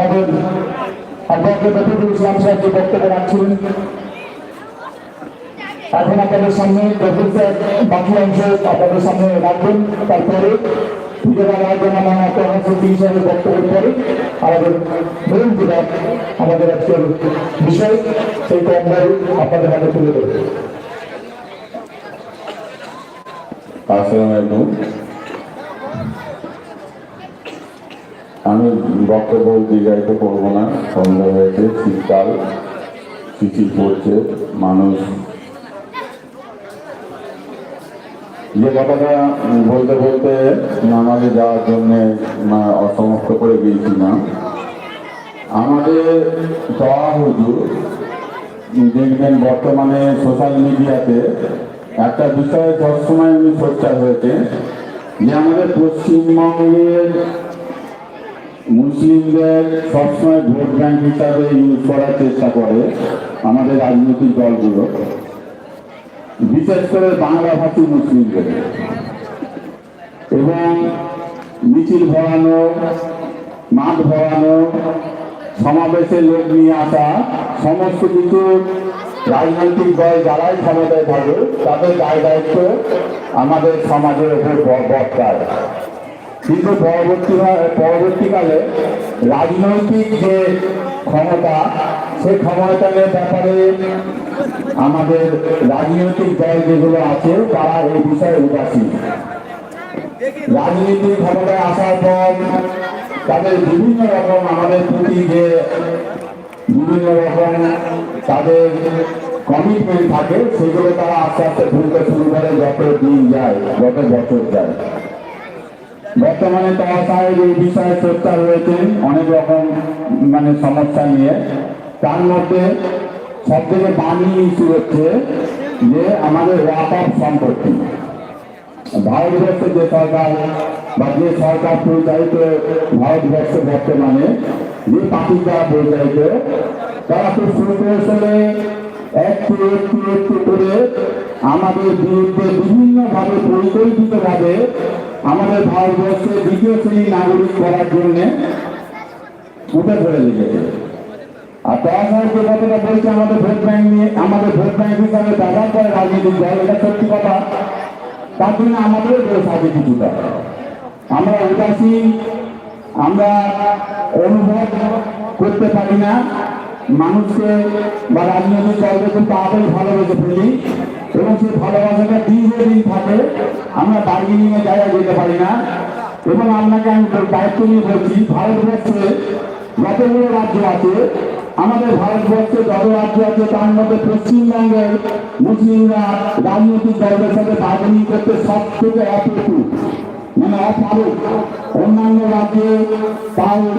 আগে আমাদের রফিকুল ইসলাম সাহেব বক্তব্য রাখছিলেন এখন আপনাদের সামনে রফিকের বাকি অংশ আপনাদের সামনে রাখবেন তারপরে আসসালামু আলাইকুম। আমি বক্তব্য দীর্ঘায়িত করব না। সন্ধ্যা হয়েছে, শীতকাল চিঠি পড়ছে, মানুষ যে কথাটা বলতে বলতে নামাজে যাওয়ার জন্য অসমর্থ করে গিয়েছিলাম আমাদের দোয়া হুজুর দেখবেন বর্তমানে সোশ্যাল মিডিয়াতে একটা বিষয় সবসময় উনি সোচ্চার হয়েছে যে আমাদের পশ্চিমবঙ্গের মুসলিমদের সবসময় ভোট ব্যাংক হিসাবে ইউজ করার চেষ্টা করে আমাদের রাজনৈতিক দলগুলো। বিশেষ করে বাংলাভাষী মুসলিমদের। এবং মিছিল ভরানো, মাঠ ভরানো, সমাবেশে লোক নিয়ে আসা, সমস্ত কিছু রাজনৈতিক দল যারাই ক্ষমতায় থাকে তাদের দায় দায়িত্ব আমাদের সমাজের উপর বর্তায়। কিন্তু পরবর্তী পরবর্তীকালে রাজনৈতিক যে ক্ষমতা, সেই ক্ষমতার ব্যাপারে আমাদের রাজনৈতিক দল যেগুলো আছে, তারা এই বিষয়ে উদাসীন। রাজনীতি ক্ষমতায় আসার পর তাদের বিভিন্ন রকম আমাদের প্রতি যে বিভিন্ন রকম তাদের কমিটমেন্ট থাকে, সেগুলো তারা আস্তে আস্তে ভুলতে শুরু করে যত দিন যায়, যত বছর যায়। বর্তমানে তারা সাহেব এই বিষয়ে চর্চা রয়েছেন অনেক রকম মানে সমস্যা নিয়ে। তার মধ্যে সব থেকে দামি ইস্যু হচ্ছে যে আমাদের ওয়াক অফ সম্পত্তি। ভারতবর্ষে যে সরকার বা যে সরকার পরিচালিত ভারতবর্ষ বর্তমানে, যে পার্টি দ্বারা পরিচালিত, তারা খুব সুকৌশলে একটু একটু একটু করে আমাদের বিরুদ্ধে বিভিন্নভাবে পরিকল্পিতভাবে আমাদের ভারতবর্ষে দ্বিতীয় শ্রেণি নাগরিক করার জন্য উঠে ধরে লেগেছে। আর সাহেব যে কথাটা বলছে আমাদের ভোট ব্যাংক নিয়ে, আমাদের ভোট ব্যাংক হিসাবে ব্যবহার করে রাজনৈতিক দল, এটা সত্যি কথা। তার জন্য আমাদেরও দোষ আছে কিছুটা আমরা উদাসীন, আমরা অনুভব করতে পারি না। মানুষকে বা রাজনৈতিক দলকে খুব তাড়াতাড়ি ভালোবেসে ফেলি। এবং সেই ভালোবাসাটা দীর্ঘদিন থাকে আমরা বার্গেনিংয়ে জায়গায় যেতে পারি না। এবং আপনাকে আমি দায়িত্ব নিয়ে বলছি, ভারতবর্ষে যতগুলো রাজ্য আছে, আমাদের ভারতবর্ষে যত রাজ্য আছে, তার মধ্যে পশ্চিমবঙ্গের মুসলিমরা রাজনৈতিক দলের সাথে বার্গেনিং করতে সব থেকে অপটু মানে অপারক অন্যান্য রাজ্যে তাও